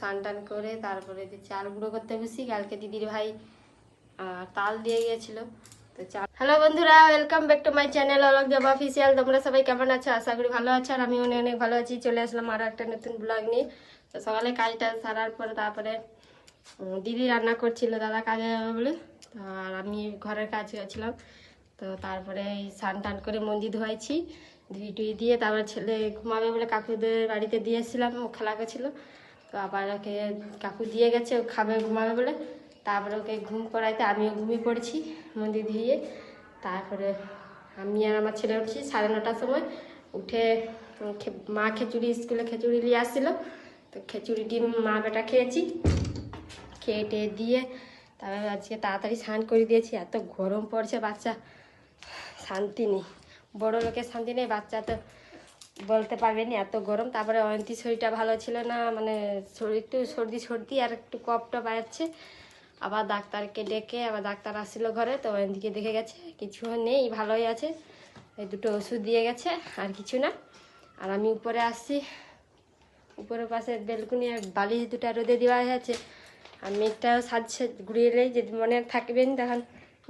স্নান টান করে তারপরে যে চাল গুঁড়ো করতে বসি, কালকে দিদির ভাই তাল দিয়ে গিয়েছিল। তো চাল হ্যালো বন্ধুরা welcome back to my channel Alok Dev official তোমরা সবাই কেমন আছো? আশা করি ভালো আছো, আর আমি অনেক অনেক ভালো আছি। চলে আসলাম আরও একটা নতুন ব্লগ নিয়ে। তো সকালে কাজটা সারার পরে তারপরে দিদি রান্না করছিল, দাদা কাজে যাবে বলে। আর আমি ঘরের কাজ করছিলাম তো তারপরে এই স্নান টান করে মন্দির ধোয়াইছি। ধুই টুই দিয়ে তারপরে ছেলে ঘুমাবে বলে কাকুদের বাড়িতে দিয়ে এসেছিলাম ও খেলা করছিল। তো আবার ওকে কাকু দিয়ে গেছে, ও খাবে, ঘুমাবে বলে। তারপরে ওকে ঘুম করাইতে আমিও ঘুমিয়ে পড়েছি মন্দির ধুয়ে তারপরে আমি আর আমার ছেলে উঠছি সাড়ে নটার সময়। উঠে মা খিচুড়ি, স্কুলে খিচুড়ি নিয়ে আসছিল। তো খিচুড়ি ডিম মা বেটা খেয়েছি। খেয়ে টেয়ে দিয়ে তারপরে আজকে তাড়াতাড়ি স্নান করে দিয়েছি। এত গরম পড়ছে বাচ্চা, শান্তি নেই। বড় লোকের শান্তি নেই বাচ্চা তো। বলতে পারবে না এত গরম। তারপরে অয়ন্তী শরীরটা ভালো ছিল না মানে শরীর একটু সর্দি সর্দি আর একটু কপটা বাড়ছে আবার ডাক্তারকে ডেকে, আবার ডাক্তার আসছিল ঘরে, তো অয়ন্তীকে দেখে গেছে, কিছু নেই, ভালোই আছে। এই দুটো ওষুধ দিয়ে গেছে, আর কিছু না। আর আমি উপরে আসছি। উপরের পাশে বেলকুনি আর বালিশ দুটা রোদে দেওয়া আছে আর মেঘটাও সাজছে, ঘুরিয়ে এলেই যদি মনে থাকবেন তখন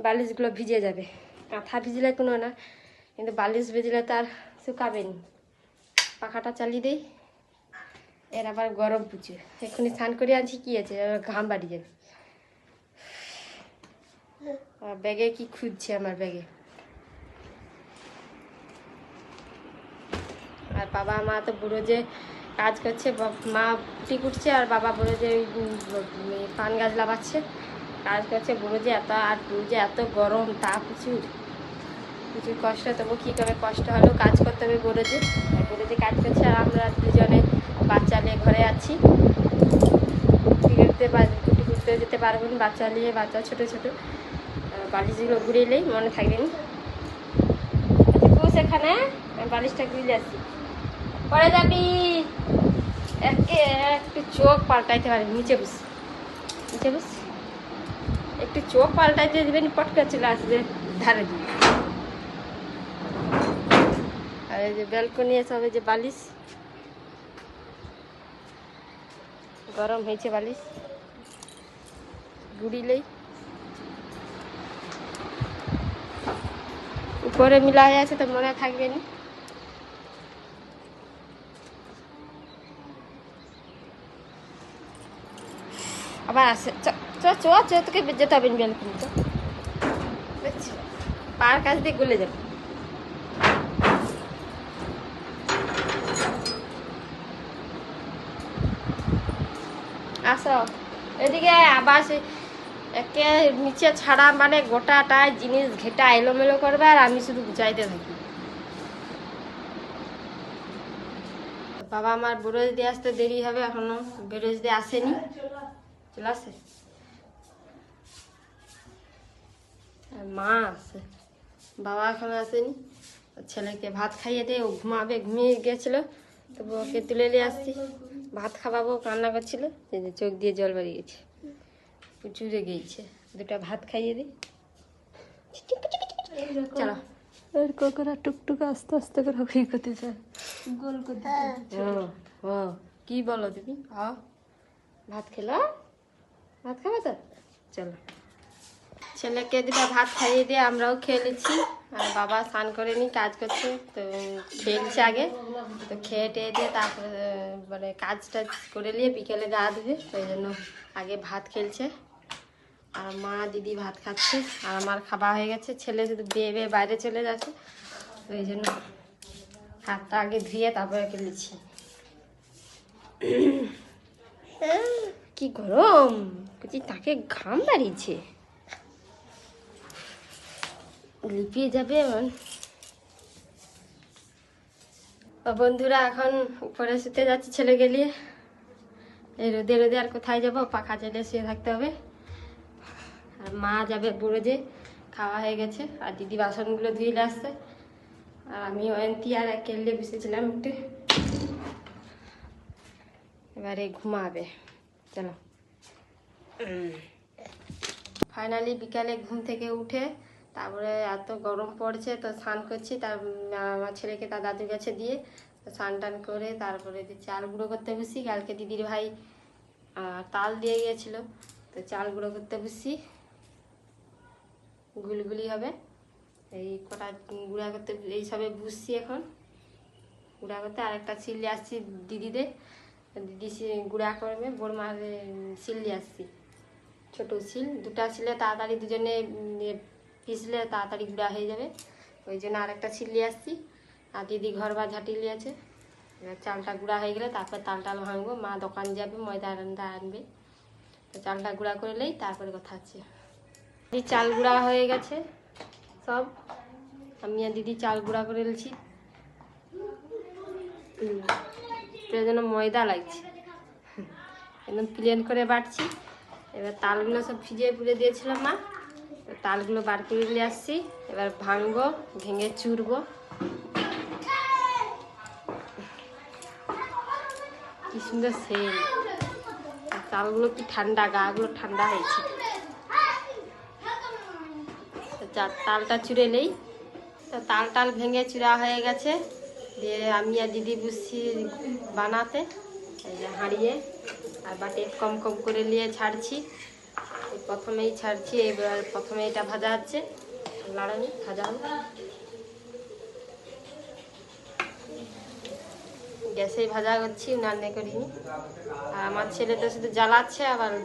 বালিশগুলো ভিজে যাবে। কাঁথা ভিজলে কোনো না, কিন্তু বালিশ ভিজলে তো আর শুকাবে নি পাখাটা চালিয়ে দিই। এর আবার গরম পুচে। এক্ষুনি স্নান করে আনছি, কি আছে? ঘাম বাড়ি যাবে ব্যাগে কি খুঁজছে আমার ব্যাগে? আর বাবা মা তো বুড়ো যে কাজ করছে মা পুটি কুটছে আর বাবা বুড়ো যে পান গাছ লাগাচ্ছে, কাজ করছে, বুড়ো যে এত আর বুড়ো যে এত গরম, তা প্রচুর প্রচুর কষ্ট তবু কী করে কষ্ট হলেও কাজ করতে হবে আর যে কাজ করছে আর আমরা দুজনে বাচ্চা নিয়ে ঘরে আছি। পার কুটি করতে যেতে পারব না, বাচ্চা নিয়ে, বাচ্চা ছোটো ছোটো। বালিশগুলো ঘুরে এলেই মনে থাকবে না। আচ্ছা আমি বালিশটা ঘুরে আসছি পরে যাবি। একে, একটু চোখ পাল্টাইতে পারি, নিচে বস। নিচে বস। একটু চোখ পাল্টাইতে দিবেন, পটকা চলে আসবে ধারে দিয়ে আর এই যে ব্যালকনি সব এই যে বালিশ। গরম হয়েছে বালিশ। গুড়িলেই। উপরে মিলা হয়ে আছে তো মনে থাকবে না। আবার আসে। চ চ চ তোকে যেতে হবে ব্যালকনি তো দেখছি পার কাছ দিয়ে গলে যাবে। আসো। এদিকে আবার সে একে নিচে ছাড়া মানে গোটাটা জিনিস ঘেটা এলোমেলো করবে আর আমি শুধু গুছাইতে থাকি। বাবা আমার বেরোজ দিয়ে আসতে দেরি হবে এখনও বেরোজ দিয়ে আসেনি। চলে আসে। মা আসে। বাবা এখনও আসেনি। ছেলেকে ভাত খাইয়ে দিয়ে ও ঘুমাবে, ঘুমিয়ে গেছিল। তবু ওকে তুলে নিয়ে আসছি। ভাত খাওয়াবো কান্না করছিল। চোখ দিয়ে জল বেরিয়ে গেছে। প্রচুরে গিয়েছে দুটো ভাত খাইয়ে দিই। চলো। এর কোকরা টুকটুক আস্তে আস্তে করে ওই করতে চায়। গোল করতে ও কি বলো তুমি? আও ভাত খেলো? ভাত খাবে তো? চলো। ছেলেকে দুটো ভাত খাইয়ে দিয়ে আমরাও খেয়ে নিচ্ছি। আর বাবা স্নান করে নি কাজ করছে তো খেলছে আগে। তো খেয়ে টেয়ে দিয়ে তারপরে মানে কাজ টাজ করে নিয়ে বিকেলে গা ধুবে ওই জন্য আগে ভাত খেলছে। আর মা দিদি ভাত খাচ্ছে আর আমার খাওয়া হয়ে গেছে। ছেলে শুধু বেয়ে বেয়ে বাইরে চলে যাচ্ছে তো এই জন্য হাতটা আগে ধুয়ে তারপরে খেলেছি কি গরম! তাকে ঘাম দাঁড়িয়েছে লিপিয়ে যাবে এমন। বন্ধুরা এখন উপরে শুতে যাচ্ছি ছেলে গেলিয়ে এই রোদে রোদে আর কোথায় যাব? পাখা চালিয়ে শুয়ে থাকতে হবে। আর মা যাবে বুড়ো যে খাওয়া হয়ে গেছে। আর দিদি বাসনগুলো ধুয়ে আসছে। আর আমি অয়ন্তী আর কেলে বসেছিলাম একটু। এবারে ঘুমাবে। চলো। ফাইনালি বিকালে ঘুম থেকে উঠে তারপরে এত গরম পড়ছে, তো স্নান করছি। তার আমার ছেলেকে তার দাদুর কাছে দিয়ে স্নান টান করে তারপরে চাল গুঁড়ো করতে বসি। কালকে দিদির ভাই তাল দিয়ে গিয়েছিল। তো চাল গুঁড়ো করতে বসছি গুলগুলি হবে। এই কটা গুঁড়া করতে, এই সবে বুঝছি এখন। গুঁড়া করতে আরেকটা চিল্লি আসছি দিদিদের। দিদি গুঁড়া করবে বোর মার চিল্লি আসছি। ছোটো শিল দুটা শিলে তাড়াতাড়ি দুজনে পিসলে তাড়াতাড়ি গুঁড়া হয়ে যাবে। ওই জন্য আরেকটা চিল্লি আসছি। আর দিদি ঘর বা ঝাঁটিলি আছে। এবার চালটা গুঁড়া হয়ে গেলে তারপর তাল টাল ভাঙবো। মা দোকান যাবে, ময়দা আনন্দা আনবে। তো চালটা গুঁড়া করে নেই, তারপরে কথা হচ্ছে। দিদি চাল গুঁড়া হয়ে গেছে, সব। আমি আর দিদি চাল গুঁড়া করে নিয়েছি জন্য ময়দা লাগছে। একদম প্লেন করে বাটছি। এবার তালগুলো সব ভিজিয়ে পুড়ে দিয়েছিলাম মা। তালগুলো বার করে নিয়ে আসছি। এবার ভাঙবো, ভেঙে চুরবো। কি সুন্দর সেল। তালগুলো কি ঠান্ডা, গাগুলো ঠান্ডা হয়েছে। তালটা চুড়ে নেই। তো তাল টাল ভেঙে চূড়া হয়ে গেছে। দিয়ে আমি আর দিদি বুঝছি বানাতে। হাঁড়িয়ে। আর বাটে কম কম করে নিয়ে ছাড়ছি। প্রথমেই ছাড়ছি, এবার প্রথমে এটা ভাজা হচ্ছে। লাড়ানি ভাজা হবে গ্যাসেই ভাজা করছি রান্না করিনি। আর আমার ছেলে তো শুধু জ্বালাচ্ছে, আবার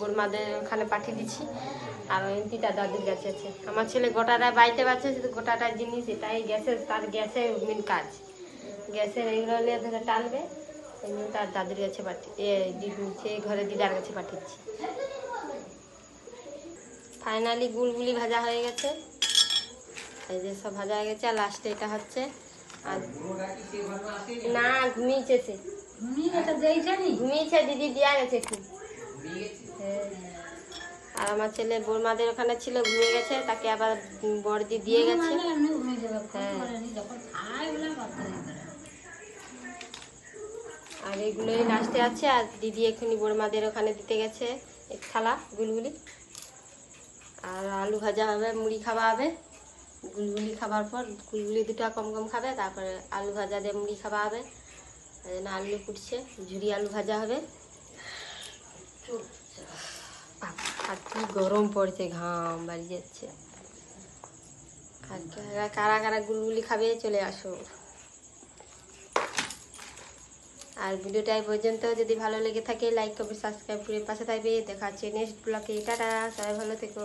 বোরমাদের ওখানে পাঠিয়ে দিচ্ছি। আর দিটা দাদুর কাছে আছে। আমার ছেলে গোটাটা বাইতে পারছে, শুধু গোটাটা জিনিস, এটাই গ্যাসের, তার গ্যাসের মেন কাজ। গ্যাসের এইগুলো নিয়ে ধরে টানবে তার দাদুর কাছে পাঠিয়ে দিদি- ঘরে দিদার কাছে পাঠিয়েছি। ফাইনালি গুলগুলি ভাজা হয়ে গেছে। এই যে সব ভাজা হয়ে গেছে আর লাস্টে এটা হচ্ছে আর না ঘুমিয়েছে। ঘুমিয়েছে দিদি দিয়া গেছে হ্যাঁ। আর আমার ছেলে বোরমাদের ওখানে ছিল ঘুমিয়ে গেছে তাকে আবার বড়দি দিয়ে গেছে। হ্যাঁ। আর এগুলোই লাস্টে আছে আর দিদি এখনই বোরমাদের ওখানে দিতে গেছে থালা গুলগুলি। আর আলু ভাজা হবে, মুড়ি খাওয়া হবে। গুলগুলি খাবার পর গুলগুলি দুটো কম কম খাবে, তারপরে আলু ভাজা দিয়ে মুড়ি খাওয়া হবে। আলু ফুটছে ঝুড়ি আলু ভাজা হবে। আর কি গরম পড়ছে, ঘাম বাড়ি যাচ্ছে। আর কারা কারা গুলগুলি খাবে, চলে আসো। আর ভিডিওটা এই পর্যন্ত। যদি ভালো লেগে থাকে লাইক কমেন্ট সাবস্ক্রাইব করে পাশে থাকবে। দেখা হচ্ছে নেক্সট ব্লগে টাটা, সবাই ভালো থেকো।